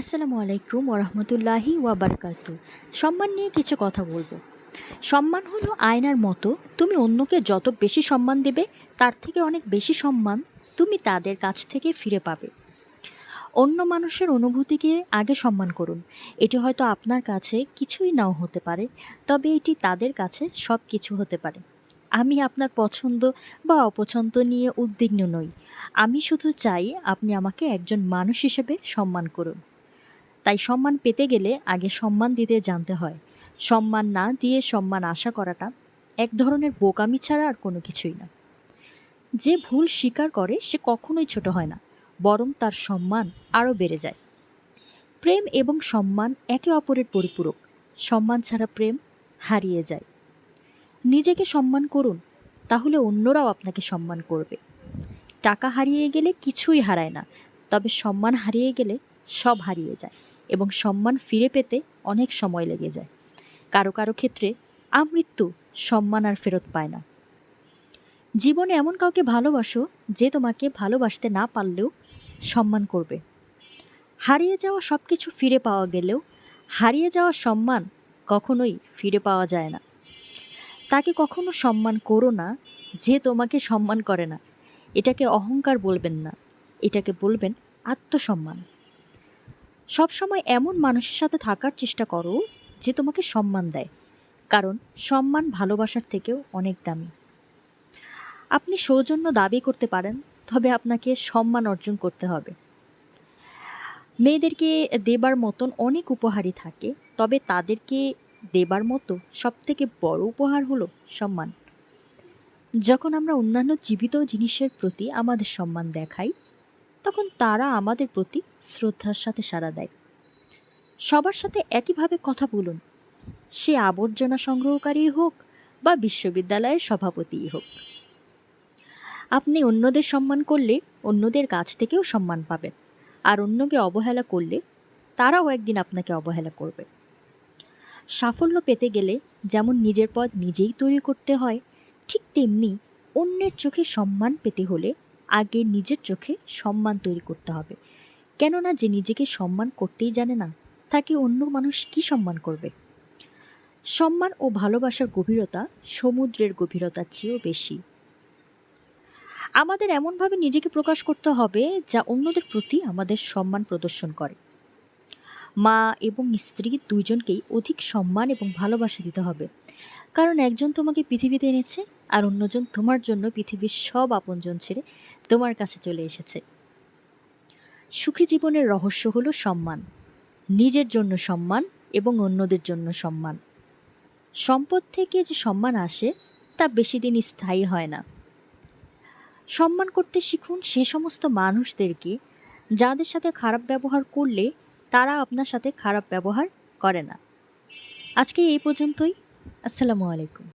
আসসালামু আলাইকুম ওরহমতুল্লাহি ওয়াবারকাত সম্মান নিয়ে কিছু কথা বলব। সম্মান হলো আয়নার মতো, তুমি অন্যকে যত বেশি সম্মান দেবে, তার থেকে অনেক বেশি সম্মান তুমি তাদের কাছ থেকে ফিরে পাবে। অন্য মানুষের অনুভূতিকে আগে সম্মান করুন। এটি হয়তো আপনার কাছে কিছুই নাও হতে পারে, তবে এটি তাদের কাছে সব কিছু হতে পারে। আমি আপনার পছন্দ বা অপছন্দ নিয়ে উদ্বিগ্ন নই। আমি শুধু চাই আপনি আমাকে একজন মানুষ হিসেবে সম্মান করুন। তাই সম্মান পেতে গেলে আগে সম্মান দিতে জানতে হয়। সম্মান না দিয়ে সম্মান আশা করাটা এক ধরনের বোকামি ছাড়া আর কোনো কিছুই না। যে ভুল স্বীকার করে, সে কখনোই ছোট হয় না, বরং তার সম্মান আরও বেড়ে যায়। প্রেম এবং সম্মান একে অপরের পরিপূরক। সম্মান ছাড়া প্রেম হারিয়ে যায়। নিজেকে সম্মান করুন, তাহলে অন্যরাও আপনাকে সম্মান করবে। টাকা হারিয়ে গেলে কিছুই হারায় না, তবে সম্মান হারিয়ে গেলে সব হারিয়ে যায়। এবং সম্মান ফিরে পেতে অনেক সময় লেগে যায়। কারও কারও ক্ষেত্রে আমৃত্যু সম্মান আর ফেরত পায় না। জীবনে এমন কাউকে ভালোবাসো যে তোমাকে ভালোবাসতে না পারলেও সম্মান করবে। হারিয়ে যাওয়া সব কিছু ফিরে পাওয়া গেলেও হারিয়ে যাওয়া সম্মান কখনোই ফিরে পাওয়া যায় না। তাকে কখনো সম্মান করো না যে তোমাকে সম্মান করে না। এটাকে অহংকার বলবেন না। এটাকে বলবেন আত্মসম্মান। সবসময় এমন মানুষের সাথে থাকার চেষ্টা করো যে তোমাকে সম্মান দেয়। কারণ সম্মান ভালোবাসার থেকেও অনেক দামি। আপনি সৌজন্য দাবি করতে পারেন, তবে আপনাকে সম্মান অর্জন করতে হবে। মেয়েদেরকে দেবার মতন অনেক উপহারই থাকে, তবে তাদেরকে দেবার মতো সবথেকে বড় উপহার হলো সম্মান। যখন আমরা অন্যান্য জীবিত জিনিসের প্রতি আমাদের সম্মান দেখাই তখন তারা আমাদের প্রতি শ্রদ্ধার সাথে সাড়া দেয়। সবার সাথে একইভাবে কথা বলুন। সে আবর্জনা সংগ্রহকারী হোক বা বিশ্ববিদ্যালয়ের সভাপতিই হোক। আপনি অন্যদের সম্মান করলে অন্যদের কাছ থেকেও সম্মান পাবেন। আর অন্যকে অবহেলা করলে তারাও একদিন আপনাকে অবহেলা করবে। সাফল্য পেতে গেলে যেমন নিজের পথ নিজেই তৈরি করতে হয়, ঠিক তেমনি অন্যের চোখে সম্মান পেতে হলে আগে নিজের চোখে সম্মান তৈরি করতে হবে। কেননা যে নিজেকে সম্মান করতেই জানে না, তাকে অন্য মানুষ কি সম্মান করবে? সম্মান ও ভালোবাসার গভীরতা সমুদ্রের গভীরতার চেয়েও বেশি। আমাদের এমনভাবে নিজেকে প্রকাশ করতে হবে যা অন্যদের প্রতি আমাদের সম্মান প্রদর্শন করে। মা এবং স্ত্রী দুইজনকেই অধিক সম্মান এবং ভালোবাসা দিতে হবে। কারণ একজন তোমাকে পৃথিবীতে এনেছে আর অন্যজন তোমার জন্য পৃথিবীর সব আপনজন ছেড়ে তোমার কাছে চলে এসেছে। সুখী জীবনের রহস্য হলো সম্মান। নিজের জন্য সম্মান এবং অন্যদের জন্য সম্মান। সম্পদ থেকে যে সম্মান আসে, তা বেশি দিন স্থায়ী হয় না। সম্মান করতে শিখুন সে সমস্ত মানুষদেরকে, যাদের সাথে খারাপ ব্যবহার করলে তারা আপনার সাথে খারাপ ব্যবহার করে না। আজকে এই পর্যন্তই। আসসালামু আলাইকুম।